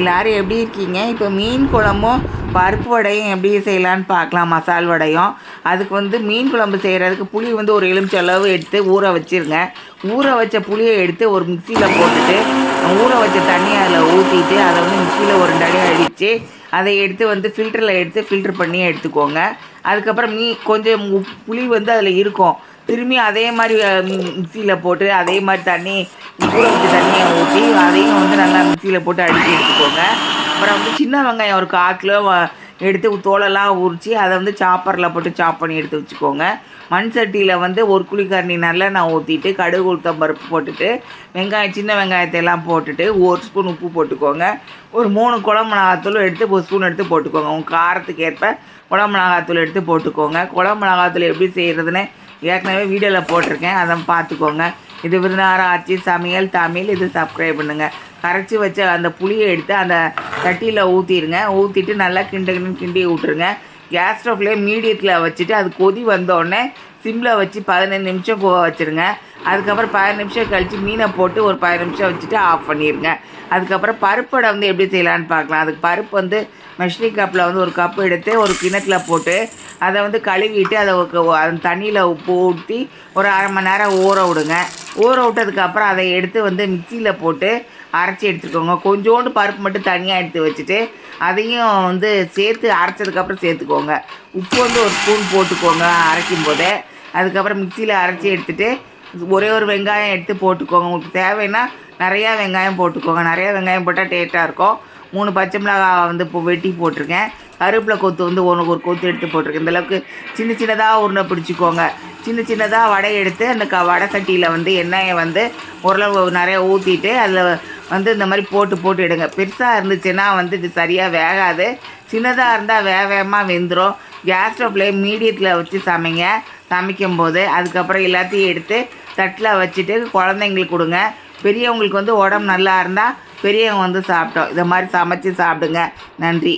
எல்லாரும் எப்படி இருக்கீங்க? இப்போ மீன் குழம்பும் பருப்பு வடையும் எப்படி செய்யலான்னு பார்க்கலாம். மசால் வடையும். அதுக்கு வந்து மீன் குழம்பு செய்கிறதுக்கு புளி வந்து ஒரு எலுமிச்சை அளவு எடுத்து ஊற வச்சிருங்க. ஊற வச்ச புளியை எடுத்து ஒரு மிக்சியில் போட்டுட்டு ஊற வச்ச தண்ணியை அதில் ஊற்றிட்டு அதை வந்து மிக்சியில் ஒரு ரெண்டு அடி அடித்து அதை எடுத்து வந்து ஃபில்டரில் எடுத்து ஃபில்டர் பண்ணி எடுத்துக்கோங்க. அதுக்கப்புறம் மீ கொஞ்சம் புளி வந்து அதில் இருக்கும். திரும்பி அதே மாதிரி மிக்சியில் போட்டு அதே மாதிரி தண்ணி ஊற தண்ணியை ஊற்றி அதையும் வந்து நல்லா மிக்சியில் போட்டு அடித்து எடுத்துக்கோங்க. அப்புறம் வந்து சின்ன வெங்காயம் ஒரு கால் கிலோ எடுத்து தோலெல்லாம் உரித்து அதை வந்து சாப்பரில் போட்டு சாப் பண்ணி எடுத்து வச்சுக்கோங்க. மண் சட்டியில் வந்து ஒரு குழிக்கரண்டி நல்லெண்ணெய் ஊற்றிட்டு கடுகு உளுத்தம் பருப்பு போட்டுட்டு வெங்காயம் சின்ன வெங்காயத்தை எல்லாம் போட்டுட்டு ஒரு ஸ்பூன் உப்பு போட்டுக்கோங்க. ஒரு மூணு குழம்பு மிளகாத்தூள் எடுத்து ஒரு ஸ்பூன் எடுத்து போட்டுக்கோங்க. உங்கள் காரத்துக்கு ஏற்ப குழம்பு மிளகாத்தூள் எடுத்து போட்டுக்கோங்க. குழம்பு மிளகாத்தூள் எப்படி செய்கிறதுன்னு ஏற்கனவே வீடியோவில் போட்டிருக்கேன். அதை பார்த்துக்கோங்க. இது விருந்தார ஆட்சி சமையல் தமிழ். இது சப்ஸ்கிரைப் பண்ணுங்கள் கரைச்சி வச்ச அந்த புளியை எடுத்து அந்த தட்டியில் ஊற்றிடுங்க ஊற்றிட்டு நல்லா கிண்டு கிண்டு கிண்டி விட்ருங்க கேஸ் ஸ்டவ்லேயே மீடியத்தில் வச்சுட்டு அது கொதி வந்தோடனே சிம்மில் வச்சு பதினஞ்சு நிமிஷம் போக வச்சுருங்க. அதுக்கப்புறம் பதினஞ்சு நிமிஷம் கழித்து மீனை போட்டு ஒரு பதினஞ்சு நிமிஷம் வச்சுட்டு ஆஃப் பண்ணிடுங்க அதுக்கப்புறம் பருப்படை வந்து எப்படி செய்யலான்னு பார்க்கலாம். அதுக்கு பருப்பு வந்து மெஷினி கப்பில் வந்து ஒரு கப்பு எடுத்து ஒரு கிணத்துல போட்டு அதை வந்து கழுவிட்டு அதை அந்த தண்ணியில் உப்பு ஊற்றி ஒரு அரை மணி நேரம் ஊற விடுங்க. ஊற விட்டதுக்கப்புறம் அதை எடுத்து வந்து மிக்சியில் போட்டு அரைச்சி எடுத்துக்கோங்க. கொஞ்சோண்டு பருப்பு மட்டும் தனியாக எடுத்து வச்சுட்டு அதையும் வந்து சேர்த்து அரைச்சதுக்கப்புறம் சேர்த்துக்கோங்க. உப்பு வந்து ஒரு ஸ்பூன் போட்டுக்கோங்க அரைக்கும் போதே அதுக்கப்புறம் மிக்சியில் அரைச்சி எடுத்துகிட்டு ஒரே ஒரு வெங்காயம் எடுத்து போட்டுக்கோங்க. உங்களுக்கு தேவைன்னா நிறையா வெங்காயம் போட்டுக்கோங்க. நிறையா வெங்காயம் போட்டால் டேஸ்ட்டாக இருக்கும். மூணு பச்சை மிளகாய் வந்து இப்போ வெட்டி போட்டிருக்கேன். கருவேப்பிலை கொத்து வந்து ஒன்று ஒரு கொத்து எடுத்து போட்டிருக்கேன். இந்தளவுக்கு சின்ன சின்னதாக உருண்டை பிடிச்சிக்கோங்க. சின்ன சின்னதாக வடை எடுத்து அந்த க வடை சட்டியில் வந்து எண்ணெயை வந்து ஓரளவு நிறைய ஊற்றிட்டு அதில் வந்து இந்த மாதிரி போட்டு போட்டு எடுங்க. பெருசாக இருந்துச்சுன்னா வந்து இது சரியாக வேகாது. சின்னதாக இருந்தால் வேக வேகமாக வெந்துடும் கேஸ் ஸ்டவ்லேயே மீடியத்தில் வச்சு சமைங்க. சமைக்கும் போது அதுக்கப்புறம் எல்லாத்தையும் எடுத்து தட்டில் வச்சுட்டு குழந்தைங்களுக்கு கொடுங்க. பெரியவங்களுக்கு வந்து உடம்பு நல்லா இருந்தால் பெரியவங்க வந்து சாப்பிட்டோம். இதை மாதிரி சமைச்சு சாப்பிடுங்க. நன்றி.